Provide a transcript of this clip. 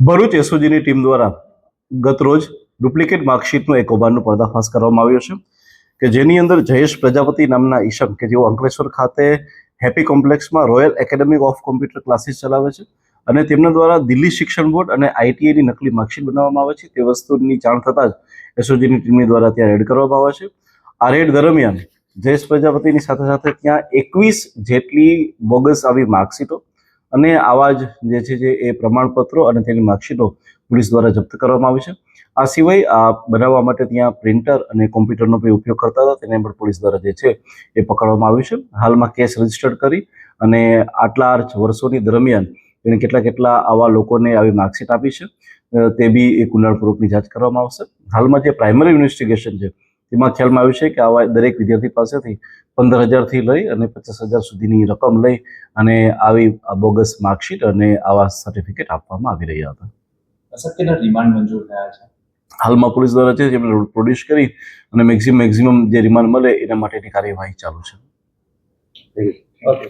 Bharuch એસઓજીની team દ્વારા ગત રોજ ડુપ્લિકેટ માર્કશીટનો એક કૌભાંડનો પર્દાફાશ કરવામાં આવ્યો છે કે જેની અંદર જયેશ પ્રજાપતિ નામના ઈશમ, કે જેઓ અંકલેશ્વર ખાતે happy કોમ્પ્લેક્સમાં royal academy of computer classes ચલાવે છે અને તેમના દ્વારા દિલ્હી શિક્ષણ બોર્ડ અને આઈટીઆઈની નકલી માર્કશીટ બનાવવામાં આવે છે. તે વસ્તુની જાણ થતાં જ એસઓજીની ટીમની દ્વારા ત્યાં રેડ કરવામાં આવે છે. આ રેડ દરમિયાન જયેશ પ્રજાપતિની સાથે સાથે ત્યાં એકવીસ જેટલી બોગસ આવી માર્કશીટો અને આવા જ જે છે જે એ પ્રમાણપત્રો અને તેની માર્કશીટો પોલીસ દ્વારા જપ્ત કરવામાં આવી છે. આ સિવાય આ બનાવવા માટે ત્યાં પ્રિન્ટર અને કોમ્પ્યુટરનો પણ ઉપયોગ કરતા હતા. તેને પણ પોલીસ દ્વારા જે છે એ પકડવામાં આવ્યું છે. હાલમાં કેસ રજીસ્ટર્ડ કરી અને આટલા વર્ષોની દરમિયાન એણે કેટલા કેટલા આવા લોકોને આવી માર્કશીટ આપી છે. તે બી એક ઊંડાણપૂર્વકની જાંચ કરવામાં આવશે. હાલમાં જે પ્રાઇમરી ઇન્વેસ્ટિગેશન છે તેમાં ખ્યાલમાં આવ્યું છે કે આવા દરેક વિદ્યાર્થી પાસેથી પંદર હજારથી લઈ અને પચાસ હજાર સુધીની રકમ લઈ અને આવી આ બોગસ માર્કશીટ અને આવા સર્ટિફિકેટ આપવામાં આવી રહ્યા હતા. કેટલા રિમાન્ડ મંજૂર થયા છે? હાલમાં પોલીસ દ્વારા છે જેમણે પ્રોડ્યુસ કરી અને મેક્સિમમ મેક્સિમમ જે રિમાન્ડ મળે એના માટેની કાર્યવાહી ચાલુ છે. ઓકે